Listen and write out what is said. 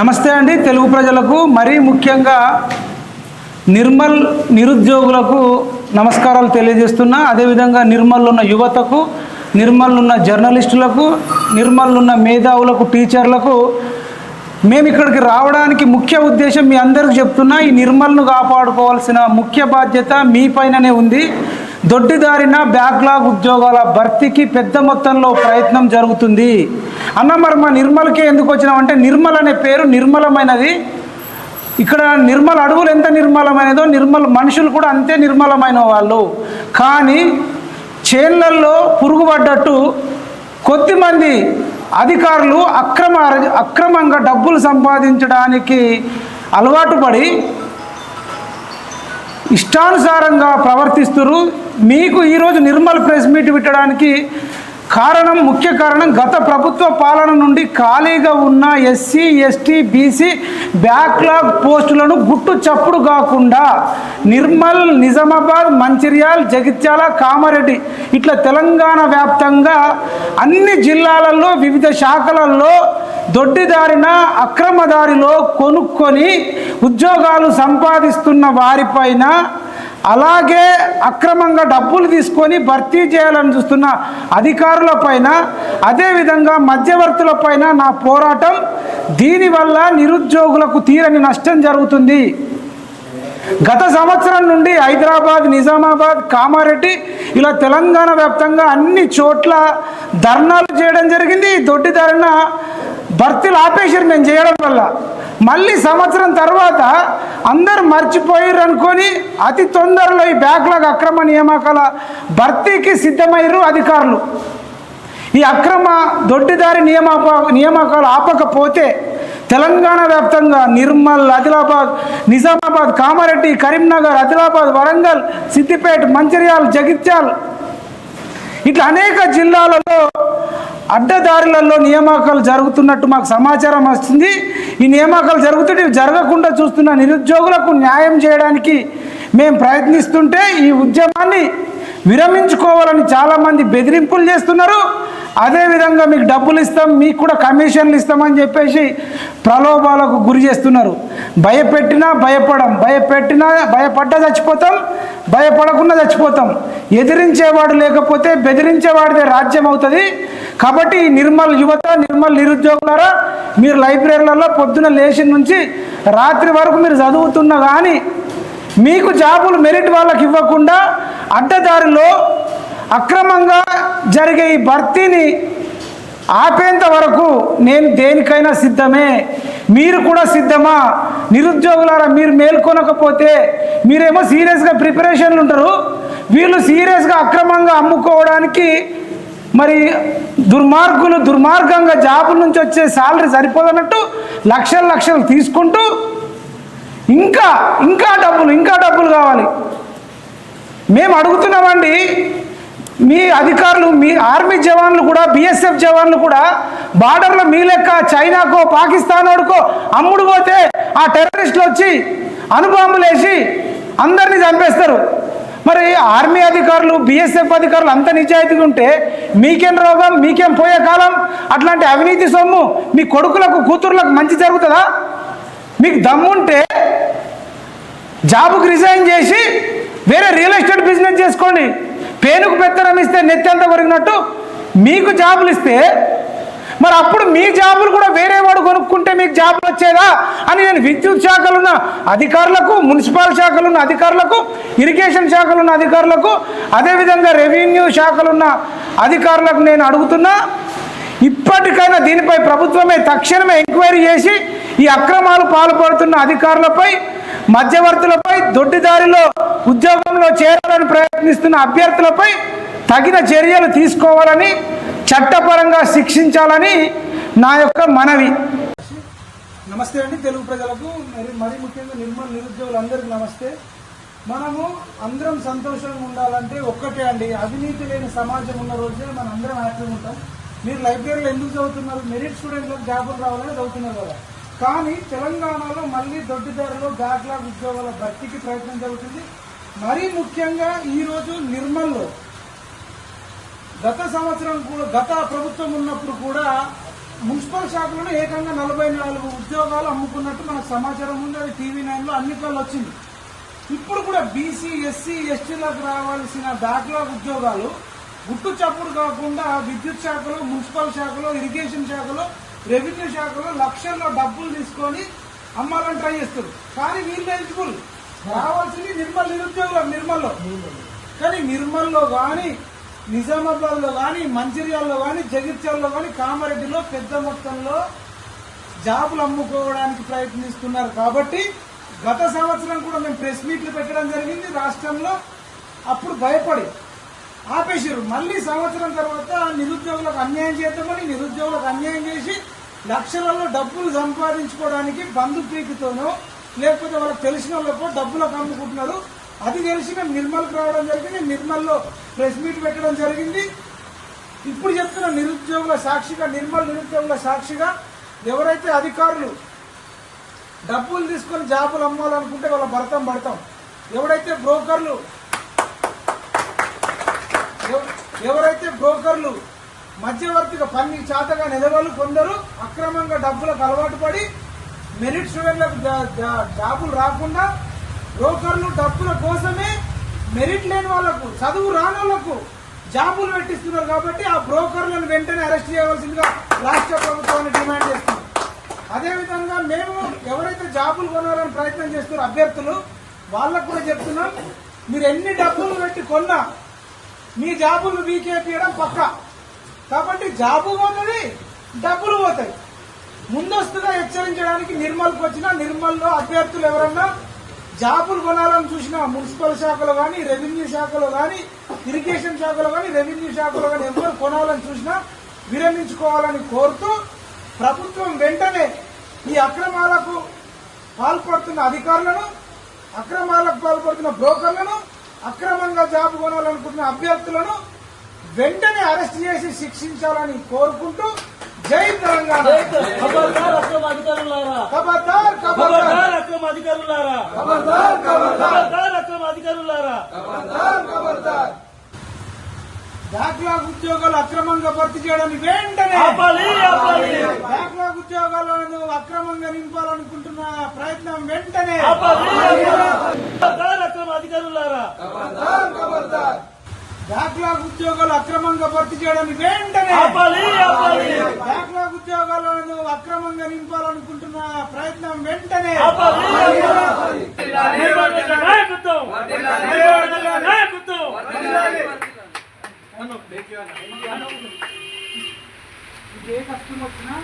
నమస్తే అండి తెలుగు ప్రజలకు మరీ ముఖ్యంగా నిర్మల్ నిరుద్యోగులకు నమస్కారాలు తెలియజేస్తున్నా. అదేవిధంగా నిర్మల్ ఉన్న యువతకు నిర్మల్ ఉన్న జర్నలిస్టులకు నిర్మల్ ఉన్న మేధావులకు టీచర్లకు మేము ఇక్కడికి రావడానికి ముఖ్య ఉద్దేశం మీ అందరికి చెప్తున్నా ఈ నిర్మల్ను కాపాడుకోవాల్సిన ముఖ్య బాధ్యత మీ పైననే ఉంది. దొడ్డిదారిన బ్యాక్లాగ్ ఉద్యోగాల భర్తీకి పెద్ద మొత్తంలో ప్రయత్నం జరుగుతుంది. అన్న మరి మా నిర్మల్కే ఎందుకు వచ్చినామంటే నిర్మల్ అనే పేరు నిర్మలమైనది. ఇక్కడ నిర్మల అడవులు ఎంత నిర్మలమైనదో నిర్మల మనుషులు కూడా అంతే నిర్మలమైన వాళ్ళు. కానీ చేన్లల్లో పురుగు పడ్డట్టు కొద్దిమంది అధికారులు అక్రమ అక్రమంగా డబ్బులు సంపాదించడానికి అలవాటు పడి ఇష్టానుసారంగా ప్రవర్తిస్తురు మీకు ఈరోజు నిర్మల్ ప్రెస్ మీట్ పెట్టడానికి కారణం ముఖ్య కారణం గత ప్రభుత్వ పాలన నుండి ఖాళీగా ఉన్న ఎస్సీ ఎస్టీ బీసీ బ్యాక్లాగ్ పోస్టులను గుట్టు చప్పుడు కాకుండా నిర్మల్ నిజామాబాద్ మంచిర్యాల్ జగిత్యాల కామారెడ్డి ఇట్లా తెలంగాణ వ్యాప్తంగా అన్ని జిల్లాలలో వివిధ శాఖలలో దొడ్డిదారిన అక్రమదారిలో కొనుక్కొని ఉద్యోగాలు సంపాదిస్తున్న వారిపైన అలాగే అక్రమంగా డబ్బులు తీసుకొని భర్తీ చేయాలని చూస్తున్న అధికారులపైన అదేవిధంగా మధ్యవర్తులపైన నా పోరాటం దీనివల్ల నిరుద్యోగులకు తీరని నష్టం జరుగుతుంది. గత సంవత్సరం నుండి హైదరాబాద్ నిజామాబాద్ కామారెడ్డి ఇలా తెలంగాణ వ్యాప్తంగా అన్ని చోట్ల ధర్నాలు చేయడం జరిగింది. దొడ్డి ధర్నా భర్తీలు ఆపేశారు మేము చేయడం వల్ల. మళ్ళీ సంవత్సరం తర్వాత అందరు మర్చిపోయారు అనుకొని అతి తొందరలో ఈ బ్యాక్లాగ్ అక్రమ నియామకాల భర్తీకి సిద్ధమయ్యారు అధికారులు. ఈ అక్రమ దొడ్డిదారి నియామక నియామకాలు ఆపకపోతే తెలంగాణ వ్యాప్తంగా నిర్మల్ ఆదిలాబాద్ నిజామాబాద్ కామారెడ్డి కరీంనగర్ ఆదిలాబాద్ వరంగల్ సిద్దిపేట మంచిర్యాల జగిత్యాల్ ఇట్లా అనేక జిల్లాలలో అడ్డదారులలో నియామకాలు జరుగుతున్నట్టు మాకు సమాచారం వస్తుంది. ఈ నియామకాలు జరుగుతుంటే జరగకుండా చూస్తున్న నిరుద్యోగులకు న్యాయం చేయడానికి మేము ప్రయత్నిస్తుంటే ఈ ఉద్యమాన్ని విరమించుకోవాలని చాలామంది బెదిరింపులు చేస్తున్నారు. అదేవిధంగా మీకు డబ్బులు ఇస్తాం మీకు కూడా కమిషన్లు ఇస్తామని చెప్పేసి ప్రలోభాలకు గురి చేస్తున్నారు. భయపెట్టినా భయపడం భయపెట్టినా భయపడ్డా చచ్చిపోతాం భయపడకుండా చచ్చిపోతాం. ఎదిరించేవాడు లేకపోతే బెదిరించేవాడిదే రాజ్యం అవుతుంది. కాబట్టి నిర్మల్ యువత నిర్మల్ నిరుద్యోగులారా మీరు లైబ్రరీలలో పొద్దున లేచి నుంచి రాత్రి వరకు మీరు చదువుతున్నా కానీ మీకు జాబులు మెరిట్ వాళ్ళకి ఇవ్వకుండా అడ్డదారిలో అక్రమంగా జరిగే ఈ భర్తీని ఆపేంత వరకు నేను దేనికైనా సిద్ధమే? మీరు కూడా సిద్ధమా? నిరుద్యోగులారా మీరు మేల్కొనకపోతే మీరేమో సీరియస్గా ప్రిపరేషన్లు ఉంటారు. వీళ్ళు సీరియస్గా అక్రమంగా అమ్ముకోవడానికి మరి దుర్మార్గులు దుర్మార్గంగా జాబుల నుంచి వచ్చే శాలరీ సరిపోదన్నట్టు లక్షలు లక్షలు తీసుకుంటూ ఇంకా ఇంకా డబ్బులు ఇంకా డబ్బులు కావాలి. మేము అడుగుతున్నామండి మీ అధికారులు మీ ఆర్మీ జవాన్లు కూడా బిఎస్ఎఫ్ జవాన్లు కూడా బార్డర్లో మీ లెక్క చైనాకో పాకిస్తాన్ వాడుకో అమ్ముడు పోతే ఆ టెర్రరిస్టులు వచ్చి అణుబాంబులు వేసి అందరినీ చంపేస్తారు. మరి ఆర్మీ అధికారులు బిఎస్ఎఫ్ అధికారులు అంత నిజాయితీగా ఉంటే మీకేం రోగం మీకేం పోయే కాలం? అట్లాంటి అవినీతి సొమ్ము మీ కొడుకులకు కూతుర్లకు మంచి జరుగుతుందా? మీకు దమ్ముంటే జాబుకు రిజైన్ చేసి వేరే రియల్ ఎస్టేట్ బిజినెస్ చేసుకోండి. పేనుకు పెత్తనం ఇస్తే నెత్తంతా కొరిగినట్టు మీకు జాబులు ఇస్తే మరి అప్పుడు మీ జాబులు కూడా వేరే వాడు లేదా అని నేను విద్యుత్ శాఖలున్న అధికారులకు మున్సిపల్ శాఖలున్న అధికారులకు ఇరిగేషన్ శాఖలున్న అధికారులకు అదేవిధంగా రెవెన్యూ శాఖలున్న అధికారులకు నేను అడుగుతున్నా ఇప్పటికైనా దీనిపై ప్రభుత్వమే తక్షణమే ఎంక్వైరీ చేసి ఈ అక్రమాలు పాల్పడుతున్న అధికారులపై మధ్యవర్తులపై దొడ్డిదారిలో ఉద్యోగంలో చేరాలని ప్రయత్నిస్తున్న అభ్యర్థులపై తగిన చర్యలు తీసుకోవాలని చట్టపరంగా శిక్షించాలని నా యొక్క మనవి. నమస్తే అండి తెలుగు ప్రజలకు. మరి మరీ ముఖ్యంగా నిర్మల్ నిరుద్యోగులందరికీ నమస్తే. మనము అందరం సంతోషంగా ఉండాలంటే ఒక్కటే అండి అవినీతి లేని సమాజం ఉన్న రోజే మనం అందరం హ్యాపీగా ఉంటాం. మీరు లైబ్రరీలో ఎందుకు చదువుతున్నారు? మెరిట్ స్టూడెంట్లకు జాబులు రావాలని చదువుతున్నారు కదా. కానీ తెలంగాణలో మళ్ళీ దొడ్డిదారిలో బ్యాక్లాగ్ ఉద్యోగాల భర్తీకి ప్రయత్నం జరుగుతుంది. మరీ ముఖ్యంగా ఈరోజు నిర్మల్లో గత సంవత్సరం కూడా గత ప్రభుత్వం ఉన్నప్పుడు కూడా మున్సిపల్ శాఖలోనే ఏకంగా నలభై నాలుగు ఉద్యోగాలు అమ్ముకున్నట్టు మనకు సమాచారం ఉంది. అది టీవీ నైన్లో అన్నిట్లలో వచ్చింది. ఇప్పుడు కూడా బీసీ ఎస్సీ ఎస్టీలకు రావాల్సిన బ్యాక్లాగ్ ఉద్యోగాలు గుట్టు చప్పుడు కాకుండా విద్యుత్ శాఖలో మున్సిపల్ శాఖలో ఇరిగేషన్ శాఖలో రెవెన్యూ శాఖలో లక్షల్లో డబ్బులు తీసుకొని అమ్మాలని ట్రై చేస్తారు. కానీ వీళ్ళు ఎలిజిబుల్. రావాల్సింది నిర్మల్ నిరుద్యోగులకు నిర్మల్లో. కానీ నిర్మల్లో కానీ నిజామాబాద్లో కానీ మంచిర్యాలలో కానీ జగిత్యాలలో కానీ కామారెడ్డిలో పెద్ద మొత్తంలో జాబులు అమ్ముకోవడానికి ప్రయత్నిస్తున్నారు. కాబట్టి గత సంవత్సరం కూడా మేము ప్రెస్ మీట్లు పెట్టడం జరిగింది. రాష్ట్రంలో అప్పుడు భయపడి ఆపేసారు మళ్ళీ సంవత్సరం తర్వాత నిరుద్యోగులకు అన్యాయం చేద్దామని నిరుద్యోగులకు అన్యాయం చేసి లక్షలలో డబ్బులు సంపాదించుకోవడానికి బంధుప్రీతితోనో లేకపోతే వాళ్ళకి తెలిసిన వాళ్ళకో డబ్బులకు అమ్ముకుంటున్నారు. అది తెలిసి మేము నిర్మల్కి రావడం జరిగింది నిర్మల్లో ప్రెస్ మీట్ పెట్టడం జరిగింది. ఇప్పుడు చెప్తున్న నిరుద్యోగుల సాక్షిగా నిర్మల్ నిరుద్యోగుల సాక్షిగా ఎవరైతే అధికారులు డబ్బులు తీసుకొని జాబులు అమ్మాలనుకుంటే వాళ్ళ భర్తం పడతాం. ఎవరైతే బ్రోకర్లు ఎవ- ఎవరైతే బ్రోకర్లు మధ్యవర్తిగా పని చేతగా నిలవలు కొందరు అక్రమంగా డబ్బులకు అలవాటు పడి మెరిట్ స్టూడెంట్లకు జాబులు రాకుండా బ్రోకర్లు డబ్బుల కోసమే మెరిట్ లేని వాళ్ళకు చదువు రాని వాళ్ళకు జాబులు పెట్టిస్తున్నారు కాబట్టి ఆ బ్రోకర్లను వెంటనే అరెస్ట్ చేయవలసిందిగా రాష్ట్ర ప్రభుత్వాన్ని డిమాండ్ చేస్తున్నారు. అదేవిధంగా మేము ఎవరైతే జాబులు కొనాలని ప్రయత్నం చేస్తున్నారో అభ్యర్థులు వాళ్ళకు కూడా చెప్తున్నాం మీరు ఎన్ని డబ్బులు పెట్టి కొన్నా మీ జాబులు వీకేపీయడం పక్క. కాబట్టి జాబు పోతుంది డబ్బులు పోతాయి. ముందస్తుగా హెచ్చరించడానికి నిర్మల్కి వచ్చిన నిర్మల్లో అభ్యర్థులు ఎవరన్నా జాబులు కొనాలని చూసినా మున్సిపల్ శాఖలో కానీ రెవెన్యూ శాఖలో కానీ ఇరిగేషన్ శాఖలో కానీ రెవెన్యూ శాఖలో కానీ ఎవరు కొనాలని చూసినా విరమించుకోవాలని కోరుతూ ప్రభుత్వం వెంటనే ఈ అక్రమాలకు పాల్పడుతున్న అధికారులను అక్రమాలకు పాల్పడుతున్న బ్రోకర్లను అక్రమంగా జాబ్ కొనాలనుకుంటున్న అభ్యర్థులను వెంటనే అరెస్ట్ చేసి శిక్షించాలని కోరుకుంటూ జై తెలంగాణ ఖబర్దార్ అక్రమ అధికారులారా ఖబర్దార్ ఖబర్దార్ ఖబర్దార్ అక్రమ అధికారులారా? అక్రమ అధికారులారా? బ్యాక్లాగ్ ఉద్యోగాలు అక్రమంగా భర్తీ చేయడానికి వెంటనే బ్యాక్లాగ్ ఉద్యోగాలను అక్రమంగా నింపాలనుకుంటున్న ప్రయత్నం వెంటనే అక్రమ అధికారులారా? బ్యాక్లాగ్ ఉద్యోగాలు అక్రమంగా భర్తీ చేయడానికి వెంటనే. ఆపాలి ఆపాలి. బ్యాక్లాగ్ ఉద్యోగాలను అక్రమంగా నింపాలనుకుంటున్న ప్రయత్నం వెంటనే. ఏ కష్టం వచ్చినా